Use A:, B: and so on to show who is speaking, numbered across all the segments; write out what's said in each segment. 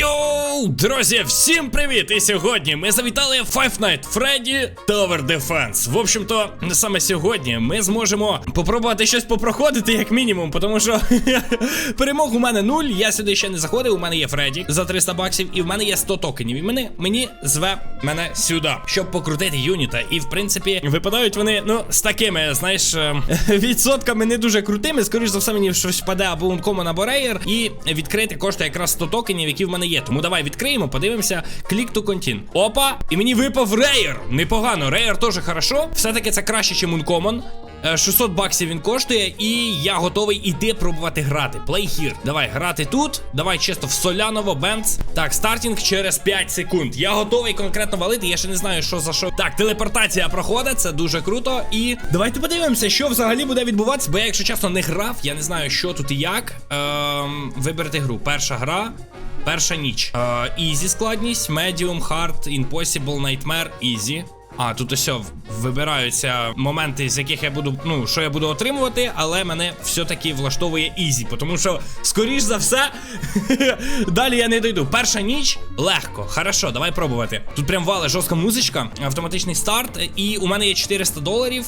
A: Yo. Йоу, друзі, всім привіт! І сьогодні ми завітали Five Nights Freddy Tower Defense. В общем-то, саме сьогодні ми зможемо попробувати щось попроходити, як мінімум, тому що перемог у мене нуль. Я сюди ще не заходив. У мене є Фредді за 300 баксів, і в мене є 100 токенів. І мені, мені зве мене сюди, щоб покрутити юніта. І в принципі, випадають вони, ну, з такими, знаєш, е, відсотками не дуже крутими. Скоріш за все, мені щось впаде або ункомон, або рейер. І відкрити коштує якраз 100 токенів, які в мене є. Тому давай відкриємо, подивимося. Клік to continue. Опа! І мені випав рейер. Непогано. Рейер теж хорошо. Все-таки це краще, ніж. Е, 600 баксів він коштує, і я готовий іти пробувати грати. Play here. Давай грати тут. Давай чисто в Соляново, Бенц. Так, стартінг через 5 секунд. Я готовий конкретно валити. Я ще не знаю, що за що. Так, телепортація проходить, це дуже круто. І давайте подивимося, що взагалі буде відбуватися. Бо я, якщо чесно, не грав. Я не знаю, що тут і як. Ем, виберете гру. Перша гра. Перша ніч. Ізі складність, medium, hard, impossible, nightmare, easy. А, тут ось вибираються моменти, з яких я буду, ну, що я буду отримувати, але мене все-таки влаштовує ізі, тому що, скоріш за все, далі я не дойду. Перша ніч легко. Хорошо, давай пробувати. Тут прям вали жорстка музичка, автоматичний старт, і у мене є 400 доларів.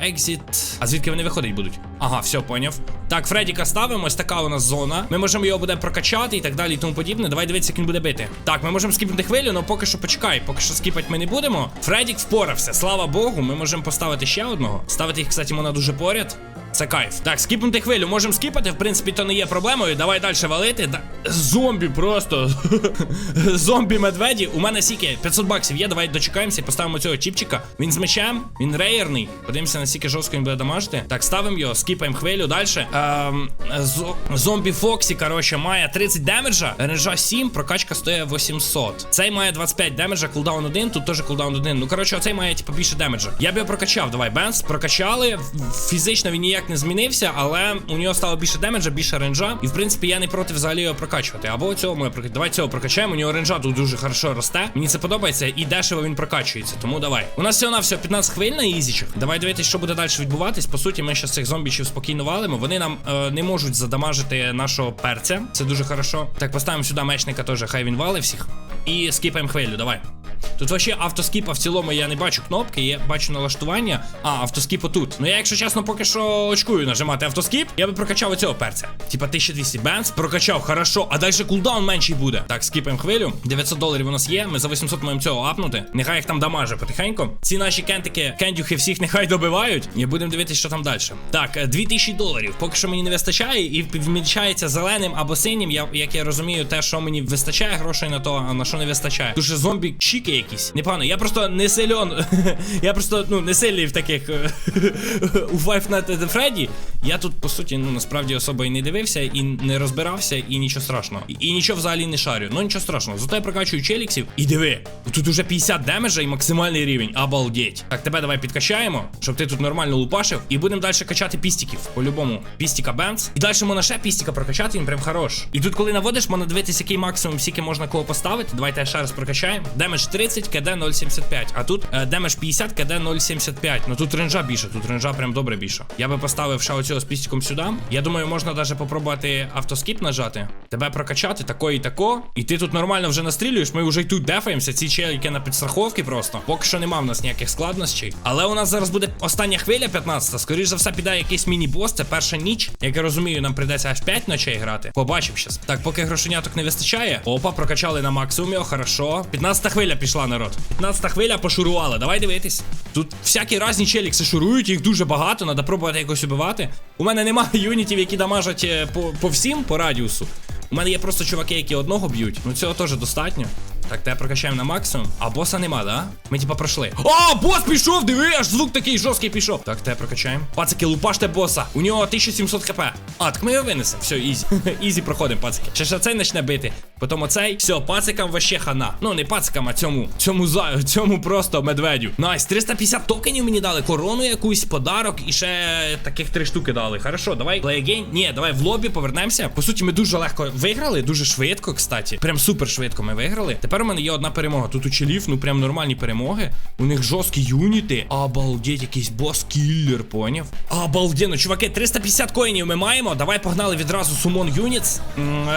A: Екзіт. А звідки вони виходить будуть? Ага, все, поняв. Так, Фредіка ставимо, ось така у нас зона. Ми можемо його буде прокачати і так далі, і тому подібне. Давай дивитися, як він буде бити. Так, ми можемо скіпнути хвилю, але поки що почекай, поки що скіпати ми не будемо. Фредік впорався, слава Богу, ми можемо поставити ще одного. Ставити їх, кстати, можна дуже поряд. Це кайф. Так, скіпнути хвилю, можемо скіпати, в принципі, то не є проблемою. Давай далі валити. Да... Зомбі просто. Зомбі медведі. У мене сіки 500 баксів є. Давай дочекаємося поставимо цього чіпчика. Він з мечем, він рейерний. Подивимося, наскільки жорстко він буде дамажити. Так, ставимо його, скіпаємо хвилю далі. Ем. Зомбі Фоксі, коротше, має 30 демеджа, ренжа 7, прокачка стоїть 800. Цей має 25 демеджа, кулдаун 1, тут теж кулдаун 1. Ну, коротше, оцей має типу більше демеджа. Я б його прокачав. Давай, Бенс, прокачали. Фізично він ніяк не змінився, але у нього стало більше демеджа, більше ренжа. І в принципі я не проти взагалі його прокачувати. Або цього ми прокачаємо. Давай цього прокачаємо. У нього ренжа тут дуже хорошо росте. Мені це подобається і дешево він прокачується. Тому давай. У нас всього на все 15 хвиль на ізічах. Давай дивитися, що буде далі відбуватись. По суті, ми ще цих зомбічів спокійно валимо. Вони нам е, не можуть задамажити нашого перця. Це дуже хорошо. Так, поставимо сюди мечника теж, хай він вали всіх. І скіпаємо хвилю. Давай. Тут вообще автоскіпа в цілому я не бачу кнопки, я бачу налаштування. А, автоскіп отут. Ну я, якщо чесно, поки що очкую нажимати автоскіп, я би прокачав оцього перця. Типа 1200 бенз, прокачав, хорошо, а далі кулдаун менший буде. Так, скіпаємо хвилю. 900 доларів у нас є. Ми за 800 маємо цього апнути. Нехай їх там дамаже потихеньку. Ці наші кентики, кендюхи всіх нехай добивають. І будемо дивитися, що там далі. Так, 2000 доларів. Поки що мені не вистачає, і вмічається зеленим або синім. Я, як я розумію, те, що мені вистачає грошей на то, а на що не вистачає. Дуже зомбі чіки якісь. Непогано, я просто не сильон. я просто ну не сильний в таких у Five Nights at Freddy. Я тут, по суті, ну насправді особо і не дивився, і не розбирався, і нічого страшного. І, і нічого взагалі не шарю. Ну нічого страшного. Зато я прокачую челіксів. І диви, тут уже 50 демеджа і максимальний рівень. Обалдеть. Так, тебе давай підкачаємо, щоб ти тут нормально лупашив. І будемо далі качати пістиків. По-любому. Пістика Бенц. І далі можна ще пістика прокачати, він прям хорош. І тут, коли наводиш, можна дивитися, який максимум скільки можна кого поставити. Давайте я ще раз прокачаємо. Демедж 30, КД 0,75. А тут е, демедж 50, КД 0,75. Ну тут ренжа більше, тут ренжа прям добре більше. Я би поставив ще оцього з пістиком сюди. Я думаю, можна навіть попробувати автоскіп нажати. Тебе прокачати, тако і тако. І ти тут нормально вже настрілюєш. Ми вже й тут дефаємося. Ці челіки на підстраховки просто. Поки що нема в нас ніяких складностей. Але у нас зараз буде остання хвиля 15-та. Скоріше за все, піде якийсь міні-бос. Це перша ніч. Як я розумію, нам прийдеться аж 5 ночей грати. Побачив щас. Так, поки грошеняток не вистачає. Опа, прокачали на максимумі. Хорошо. 15-та хвиля пішла, народ. 15 хвиля пошурувала. Давай дивитись. Тут всякі різні челікси шурують, їх дуже багато, треба пробувати якось убивати. У мене немає юнітів, які дамажать е, по, по всім по радіусу. У мене є просто чуваки, які одного б'ють. Ну цього теж достатньо. Так, тебе прокачаємо на максимум. А боса нема, да? Ми типа пройшли. О, бос пішов! Диви, аж звук такий жорсткий пішов. Так, тебе прокачаємо. Пацики, лупаште боса. У нього 1700 хп. А, так ми його винесемо. Все, ізі. ізі проходимо, пацики. Ще ж цей почне бити. Потім оцей. Все, пацикам вообще хана. Ну, не пацикам, а цьому. Цьому за цьому просто медведю. Найс, 350 токенів мені дали. Корону якусь, подарок і ще таких три штуки дали. Хорошо, давай. Play again. Ні, давай в лобі повернемося. По суті, ми дуже легко виграли, дуже швидко, кстати. Прям супер швидко ми виграли. Тепер у мене є одна перемога. Тут у челів, ну прям нормальні перемоги. У них жорсткі юніти. Обалдеть, якийсь бос-кіллер, поняв? Обалденно, чуваки, 350 коїнів ми маємо. Давай погнали відразу сумон юніц.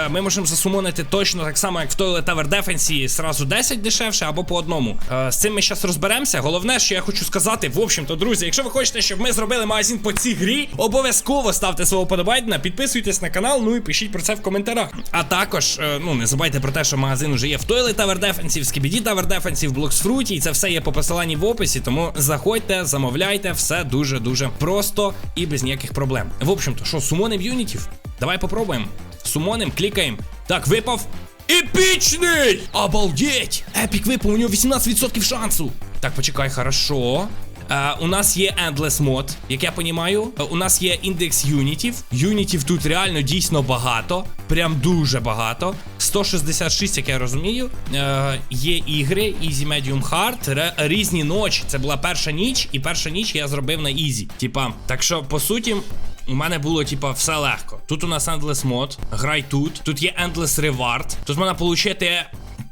A: Ми можемо засумонити точно точно так само, як в Toilet Tower Defense, сразу 10 дешевше або по одному. Е, з цим ми зараз розберемося. Головне, що я хочу сказати, в общем-то, друзі, якщо ви хочете, щоб ми зробили магазин по цій грі, обов'язково ставте свого подобайдена, підписуйтесь на канал, ну і пишіть про це в коментарях. А також, е, ну не забувайте про те, що магазин уже є в Toilet Tower Defense, в Skibidi Tower Defense, в Blocks Fruit, і це все є по посиланні в описі, тому заходьте, замовляйте, все дуже-дуже просто і без ніяких проблем. В общем-то, що, сумоним юнітів? Давай попробуємо. Сумоним, клікаємо. Так, випав. Епічний! Обалдеть! Епік випав, у нього 18% шансу. Так, почекай, хорошо. Е, у нас є Endless Mod, як я понімаю. Е, у нас є індекс юнітів. Юнітів тут реально дійсно багато. Прям дуже багато. 166, як я розумію. Е, є ігри Easy Medium Hard, різні ночі. Це була перша ніч, і перша ніч я зробив на Easy. Типа, так що, по суті. У мене було, типа, все легко. Тут у нас Endless мод, грай тут. Тут є Endless Reward. Тут можна отримати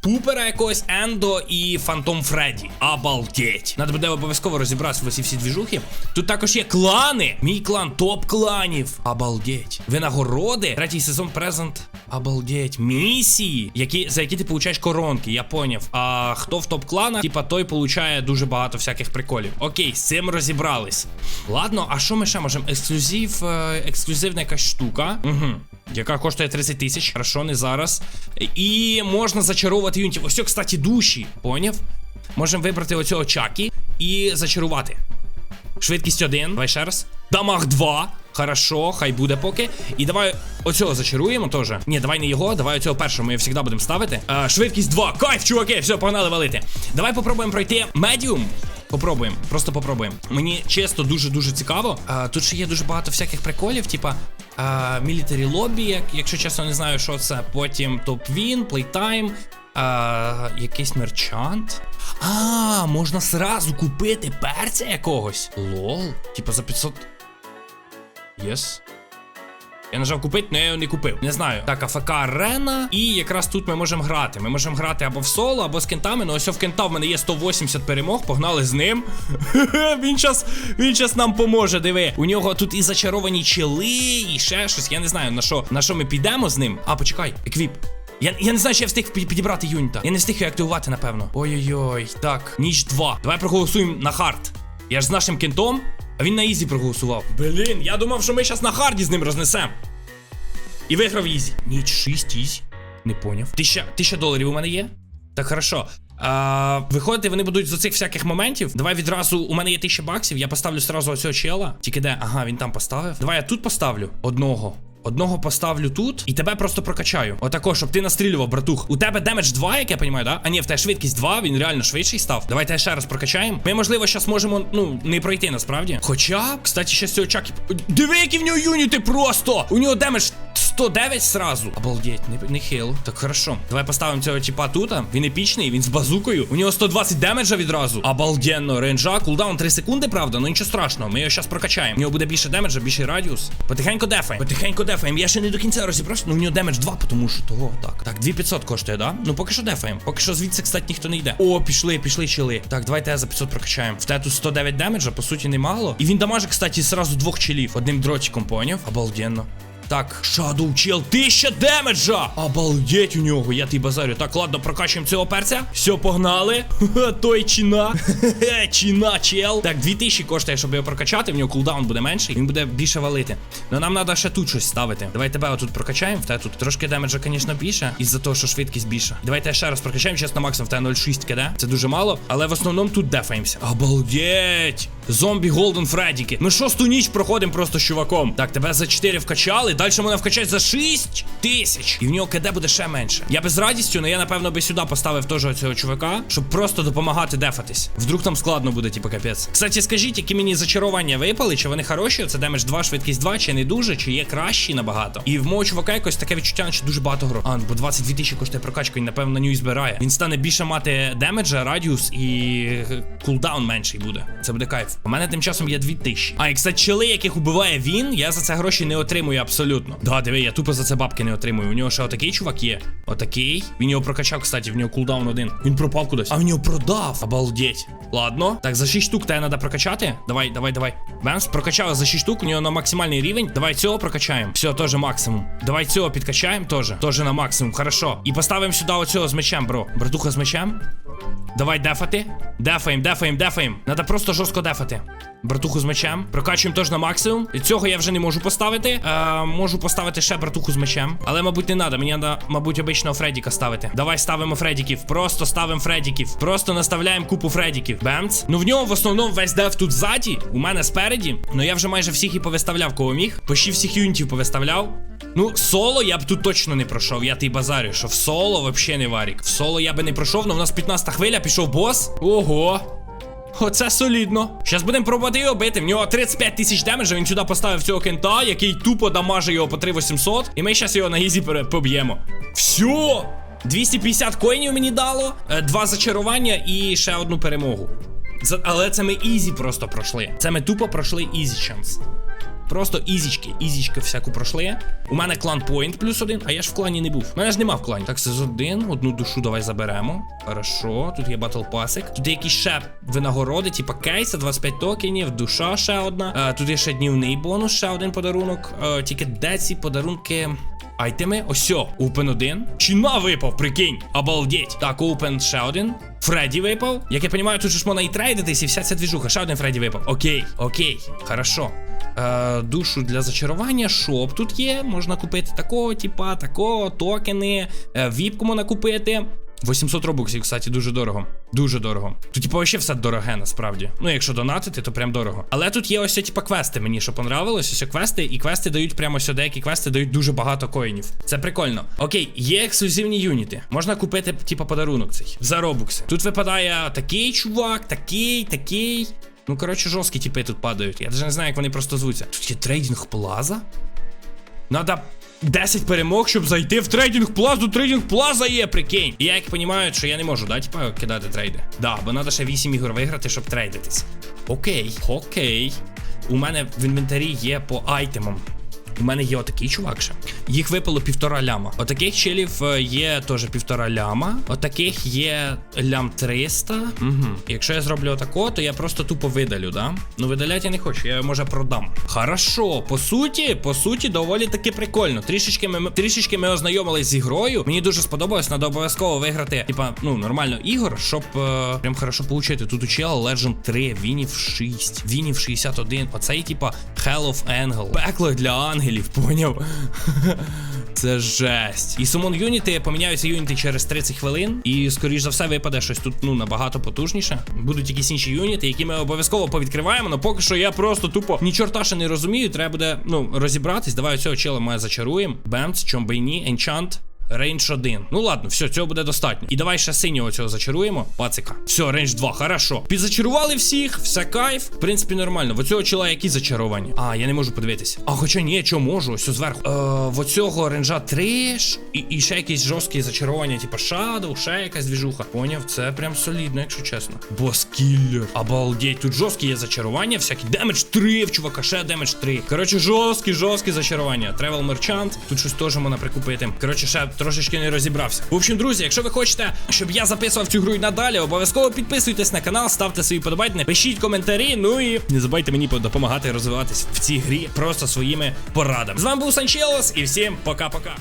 A: пупера якогось Ендо і Фантом Фредді. Обалдеть. Надо буде обов'язково розібратися в усі всі двіжухи. Тут також є клани. Мій клан топ кланів. Обалдеть. Винагороди. Третій сезон презент. Обалдеть. Місії, які, за які ти получаєш коронки, я поняв. А хто в топ кланах, типа той получає дуже багато всяких приколів. Окей, з цим розібрались. Ладно, а що ми ще можемо? Ексклюзив, е, ексклюзивна якась штука. Угу. Яка коштує 30 тисяч, хорошо, не зараз. І можна зачаровувати юнітів. Ось, кстати, душі, поняв? Можемо вибрати оцього чакі і зачарувати. Швидкість 1, давай ще раз. Дамаг 2. Хорошо, хай буде поки. І давай оцього зачаруємо теж. Ні, давай не його, давай оцього першого ми завжди будемо ставити. А, швидкість 2. Кайф, чуваки, все, погнали валити. Давай попробуємо пройти медіум. Попробуємо, просто попробуємо. Мені чесно дуже-дуже цікаво. А, тут ще є дуже багато всяких приколів, типа мілітарі лобі, як, якщо чесно не знаю, що це. Потім топ-він, плейтайм. А, якийсь мерчант. А, можна сразу купити перця якогось. Лол. Типа за 500. Єс. Я нажав купити, але я його не купив. Не знаю. Так, АФК Арена. І якраз тут ми можемо грати. Ми можемо грати або в соло, або з кентами. Ну ось в кента в мене є 180 перемог. Погнали з ним. він час він час нам поможе. Диви. У нього тут і зачаровані чили, і ще щось. Я не знаю на що на що ми підемо з ним. А, почекай, еквіп. Я, я не знаю, чи я встиг підібрати юніта. Я не встиг його активувати, напевно. Ой-ой-ой. Так, ніч 2. Давай проголосуємо на хард. Я ж з нашим кентом, а він на ізі проголосував. Блін, я думав, що ми зараз на харді з ним рознесемо. І виграв ізі. Ніч 6 ізі. Не поняв. Тисяча, тисяча доларів у мене є? Так, хорошо. А, виходити вони будуть з оцих всяких моментів. Давай відразу, у мене є 1000 баксів, я поставлю сразу оцього чела. Тільки де? Ага, він там поставив. Давай я тут поставлю одного. Одного поставлю тут і тебе просто прокачаю. Отако, щоб ти настрілював, братух. У тебе демедж 2, як я розумію, да? А ні, в тебе швидкість 2, він реально швидший став. Давайте ще раз прокачаємо. Ми, можливо, зараз можемо, ну, не пройти насправді. Хоча, кстати, ще з цього чаки. Диви, які в нього юніти просто! У нього демедж 109 сразу. Обалдеть, не, не хил. Так хорошо. Давай поставимо цього типа тут. Він епічний, він з базукою. У нього 120 демеджа відразу. Обалденно. Рейнджа, кулдаун 3 секунди, правда? Ну нічого страшного. Ми його зараз прокачаємо. У нього буде більше демеджа, більший радіус. Потихеньку дефаємо. Потихеньку дефаємо. Я ще не до кінця розібрався. Ну у нього демедж 2, тому що того. Так. Так, 2500 коштує, да? Ну поки що дефаємо. Поки що звідси, кстати, ніхто не йде. О, пішли, пішли чили. Так, давайте я за 500 прокачаємо. В тебе тут 109 демеджа, по суті, немало. І він дамаже, кстати, зразу двох чилів. Одним дротиком, поняв? Обалденно. Так, Shadow Chill, 1000 демеджа! Обалдеть у нього, я ти базарю. Так, ладно, прокачуємо цього перця. Все, погнали. Той чина. Чина, чел. Так, 2000 коштує, щоб його прокачати. В нього кулдаун буде менший, він буде більше валити. Ну нам треба ще тут щось ставити. Давай тебе отут прокачаємо. В тебе тут трошки демеджа, звісно, більше. Із-за того, що швидкість більша. Давайте ще раз прокачаємо. Зараз на максимум в тебе 0,6 кд. Це дуже мало. Але в основному тут дефаємося. Обалдеть! Зомбі Голден Фредіки. Ми шосту ніч проходимо просто з чуваком. Так, тебе за 4 вкачали. Далі мене вкачать за 6 тисяч. І в нього КД буде ще менше. Я без радістю, але я напевно би сюди поставив теж цього чувака, щоб просто допомагати дефатись. Вдруг там складно буде, типу, капець. Кстати, скажіть, які мені зачарування випали, чи вони хороші? Це демедж 2, швидкість 2, чи не дуже, чи є кращі набагато. І в мого чувака якось таке відчуття, наче дуже багато гро. А, бо 22 тисячі коштує прокачка, він, напевно, на нього збирає. Він стане більше мати демеджа, радіус і кулдаун менший буде. Це буде кайф. У мене тим часом є 2000. А, і кстати, чели, яких убиває він, я за це гроші не отримую абсолютно. Да, диви, я тупо за це бабки не отримую. У нього ще отакий чувак є. Отакий. Він його прокачав, кстати, в нього кулдаун один. Він пропав кудись. А в нього продав. Обалдеть. Ладно. Так, за 6 штук тебе треба прокачати. Давай, давай, давай. Бенс, прокачали за 6 штук, у нього на максимальний рівень. Давай цього прокачаємо. Все, теж максимум. Давай цього підкачаємо теж. Теж на максимум. Хорошо. І поставимо сюди оцього з мечем, бро. Братуха з мечем. Давай дефати. Дефаєм, дефаєм, дефаєм. Надо просто жорстко дефати. Братуху з мечем. Прокачуємо теж на максимум. І цього я вже не можу поставити. Е, можу поставити ще братуху з мечем. Але, мабуть, не треба. Мені треба, мабуть, обичного Фредіка ставити. Давай ставимо Фредіків. Просто ставимо Фредіків. Просто наставляємо купу Фредіків. Бемц. Ну в нього в основному весь деф тут ззаді. У мене спереді. Ну я вже майже всіх і повиставляв, кого міг. Почти всіх юнітів повиставляв. Ну, соло я б тут точно не пройшов. Я ти базарю, що в соло вообще не варік. В соло я би не пройшов, але в нас 15 хвиля, пішов бос. Ого. Оце солідно. Щас будемо пробувати його бити. В нього 35 тисяч демеджа. Він сюди поставив цього кента, який тупо дамаже його по 3800. І ми зараз його на гізі поб'ємо. Все! 250 коїнів мені дало, е, два зачарування і ще одну перемогу. Але це ми ізі просто пройшли. Це ми тупо пройшли ізі шанс. Просто ізічки, ізічки всяку пройшли. У мене клан Point плюс один, а я ж в клані не був. У мене ж нема в клані. Так, з один, одну душу давай заберемо. Хорошо, тут є батл пасик. Тут є якісь ще винагороди, типа кейса, 25 токенів, душа ще одна. Е, тут є ще днівний бонус, ще один подарунок. Е, тільки де ці подарунки. Айтеми, осьо, Open 1. Чина випав, прикинь. Обалдеть. Так, Open ще один. Фредді випав. Як я розумію, тут ж можна і трейдитись, і вся ця двіжуха. Ще один Фредді випав. Окей, окей, хорошо. Е, душу для зачарування, шоп тут є. Можна купити такого, типа, такого, токени, е, віпку можна купити. 800 робоксів, кстати, дуже дорого. Дуже дорого. Тут, типу, вообще все дороге, насправді. Ну, якщо донатити, то прям дорого. Але тут є ось, типа, квести, мені що понравилось. Ось квести, і квести дають прямо ось деякі квести дають дуже багато коїнів. Це прикольно. Окей, є ексклюзивні юніти. Можна купити, типа, подарунок цей за робокси. Тут випадає такий чувак, такий, такий. Ну, коротше, жорсткі типи тут падають. Я навіть не знаю, як вони просто звуться. Тут є трейдинг плаза. Надо 10 перемог, щоб зайти в трейдинг плазу. Трейдинг плаза є, прикинь. І я як розумію, що я не можу, да, типа, кидати трейди. Да, бо треба ще 8 ігор виграти, щоб трейдитись. Окей, окей. У мене в інвентарі є по айтемам. У мене є отакий чувак ще. Їх випало півтора ляма. Отаких челів е, є теж півтора ляма. Отаких є лям 300. Угу. Якщо я зроблю отако, то я просто тупо видалю, да? Ну видаляти я не хочу, я його, може продам. Хорошо, по суті, по суті, доволі таки прикольно. Трішечки ми трішечки ми ознайомились з ігрою. Мені дуже сподобалось, треба обов'язково виграти, типа, ну, нормально ігор, щоб е, прям хорошо получити. Тут у чела Legend 3, Вінів 6, Вінів 61. Оцей, типа, Hell of Angel. Пекло для ангелів, поняв? Це жесть. І сумон юніти поміняються юніти через 30 хвилин. І, скоріш за все, випаде щось тут ну набагато потужніше. Будуть якісь інші юніти, які ми обов'язково повідкриваємо. але поки що я просто тупо ні чорта ще не розумію. Треба буде ну розібратись. Давай цього чела ми зачаруємо. Бемц, чомбайні, енчант. Рейндж 1. Ну ладно, все, цього буде достатньо. І давай ще синього цього зачаруємо. Пацика. Все, рейндж 2, хорошо. Підзачарували всіх, все кайф. В принципі, нормально. В оцього чола які зачаровані? А, я не можу подивитися. А, хоча ні, що можу, ось зверху. Е, в оцього рейнджа 3 ж, і, і ще якісь жорсткі зачарування, типу Shadow, ще якась двіжуха. Поняв, це прям солідно, якщо чесно. Бос кіллер. Обалдеть, тут жорсткі є зачарування, всякі. Демедж 3 в чувака, ще демедж 3. Коротше, жорсткі, жорсткі зачарування. Travel Merchant. Тут щось теж можна прикупити. Коротше, ще трошечки не розібрався. В общем, друзі, якщо ви хочете, щоб я записував цю гру і надалі, обов'язково підписуйтесь на канал, ставте свої подобайки, пишіть коментарі. Ну і не забувайте мені допомагати розвиватись в цій грі просто своїми порадами. З вами був Санчелос і всім пока-пока.